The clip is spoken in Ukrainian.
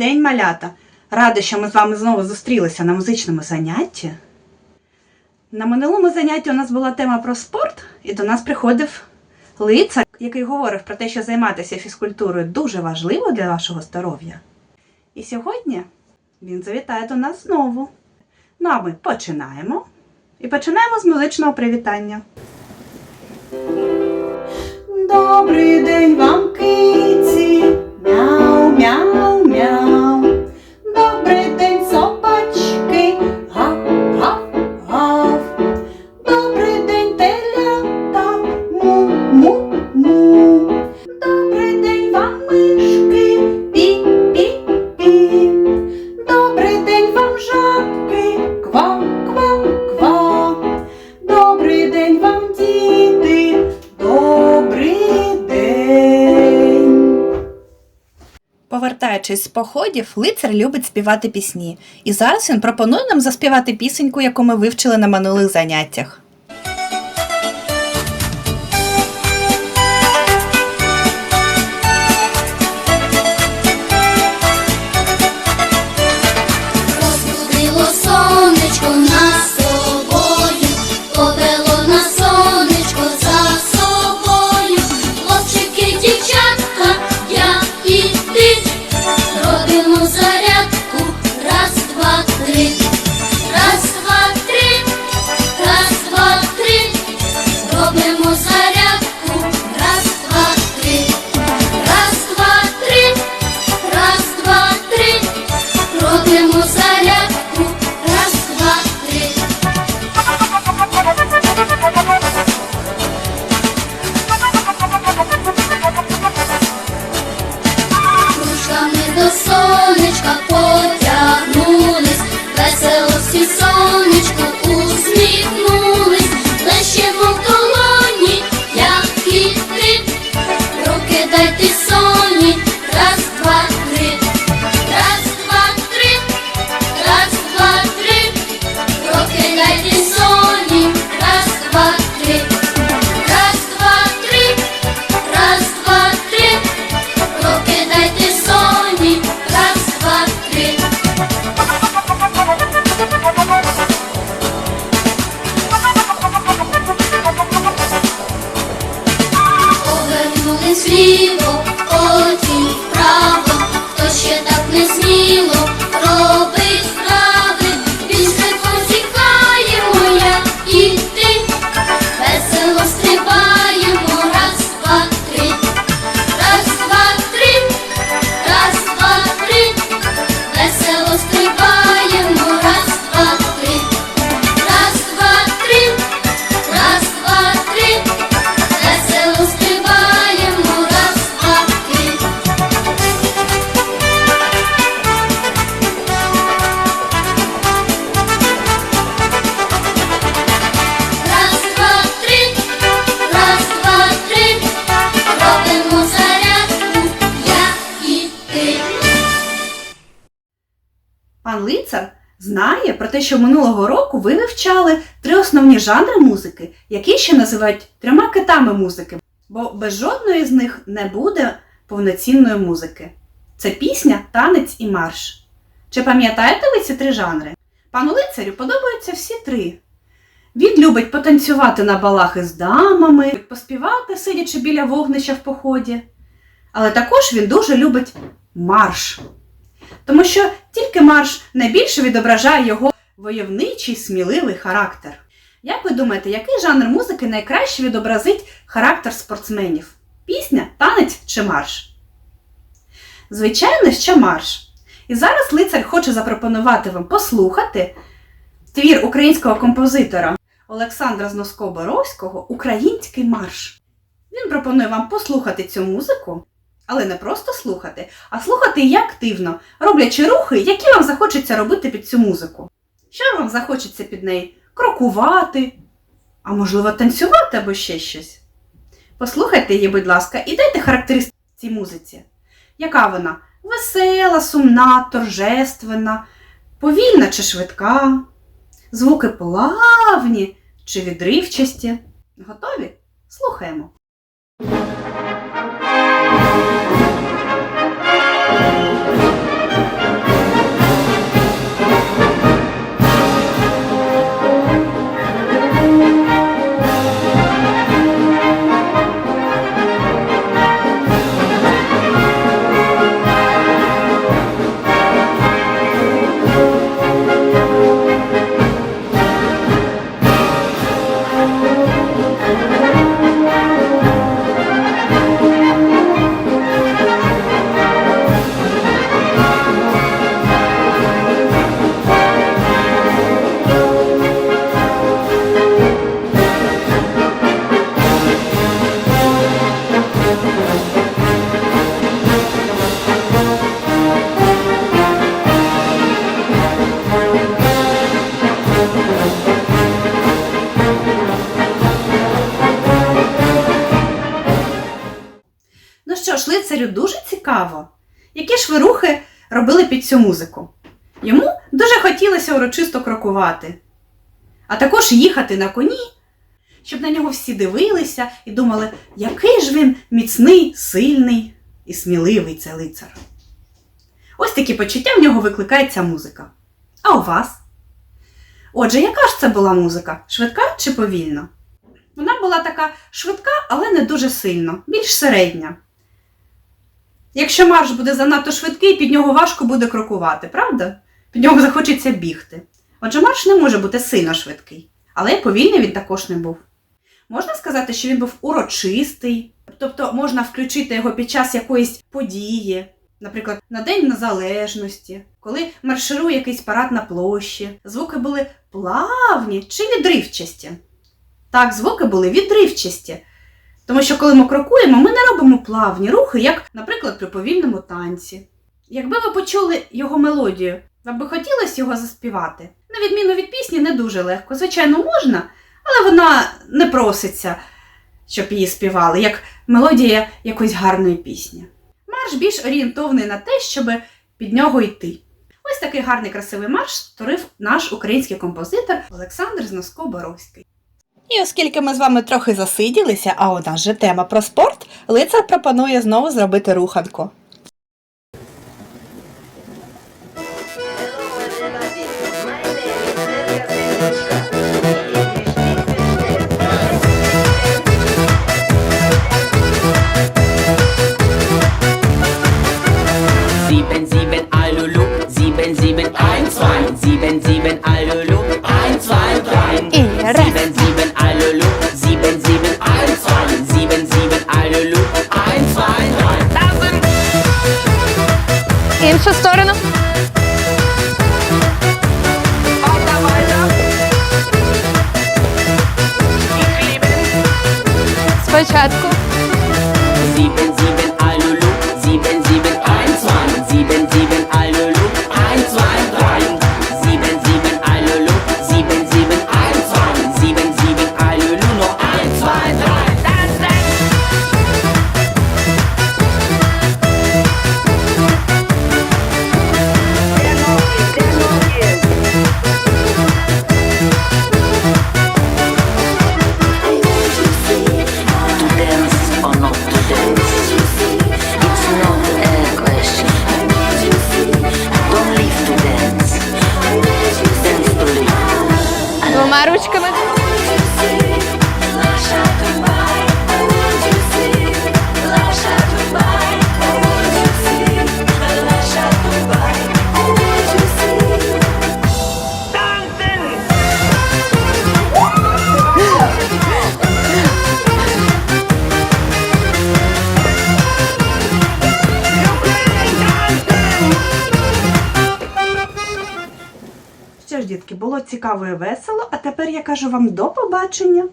день, малята! Рада, що ми з вами знову зустрілися на музичному занятті. На минулому занятті у нас була тема про спорт, і до нас приходив лицар, який говорив про те, що займатися фізкультурою дуже важливо для вашого здоров'я. І сьогодні він завітає до нас знову. Ну а ми починаємо. І починаємо з музичного привітання. Добрий день вам, Повертаючись з походів, лицар любить співати пісні. І зараз він пропонує нам заспівати пісеньку, яку ми вивчили на минулих заняттях. Пан лицар знає про те, що минулого року ви вивчали три основні жанри музики, які ще називають трьома китами музики, бо без жодної з них не буде повноцінної музики. Це пісня, танець і марш. Чи пам'ятаєте ви ці три жанри? Пану лицарю подобаються всі три. Він любить потанцювати на балах із дамами, поспівати, сидячи біля вогнища в поході. Але також він дуже любить марш. Тому що тільки марш найбільше відображає його войовничий, сміливий характер. Як ви думаєте, який жанр музики найкраще відобразить характер спортсменів? Пісня, танець чи марш? Звичайно, що марш. І зараз лицар хоче запропонувати вам послухати твір українського композитора Олександра Зноско-Боровського Український марш. Він пропонує вам послухати цю музику, але не просто слухати, а слухати її активно, роблячи рухи, які вам захочеться робити під цю музику. Що вам захочеться під неї? Крокувати, а можливо танцювати або ще щось. Послухайте її, будь ласка, і дайте характеристику цій музиці. Яка вона? Весела, сумна, торжественна, повільна чи швидка, звуки плавні чи відривчасті. Готові? Слухаємо. Ну що ж, лицарю дуже цікаво, які ж ви рухи робили під цю музику. Йому дуже хотілося урочисто крокувати, а також їхати на коні, щоб на нього всі дивилися і думали, який ж він міцний, сильний і сміливий це лицар. Ось такі почуття в нього викликає ця музика. А у вас? Отже, яка ж це була музика? Швидка чи повільна? Вона була така швидка, але не дуже сильно, більш середня. Якщо марш буде занадто швидкий, під нього важко буде крокувати, правда? Під нього захочеться бігти. Отже, марш не може бути сильно швидкий, але й повільний він також не був. Можна сказати, що він був урочистий, тобто можна включити його під час якоїсь події, наприклад, на День Незалежності, коли марширує якийсь парад на площі. Звуки були плавні чи відривчасті. Так, звуки були відривчасті. Тому що коли ми крокуємо, ми не робимо плавні рухи, як, наприклад, при повільному танці. Якби ви почули його мелодію, вам би хотілося його заспівати. На відміну від пісні, не дуже легко. Звичайно, можна, але вона не проситься, щоб її співали, як мелодія якоїсь гарної пісні. Марш більш орієнтований на те, щоб під нього йти. Ось такий гарний красивий марш створив наш український композитор Олександр Зноско-Боровський. І оскільки ми з вами трохи засиділися, а у нас же тема про спорт, лицар пропонує знову зробити руханку. Sieben, sieben, Alulu, ein, zwei, drei. Tausend. Іншу сторону. Weiter, weiter. Ich liebe. Спочатку. Двома ручками. Цікаво і весело, а тепер я кажу вам до побачення.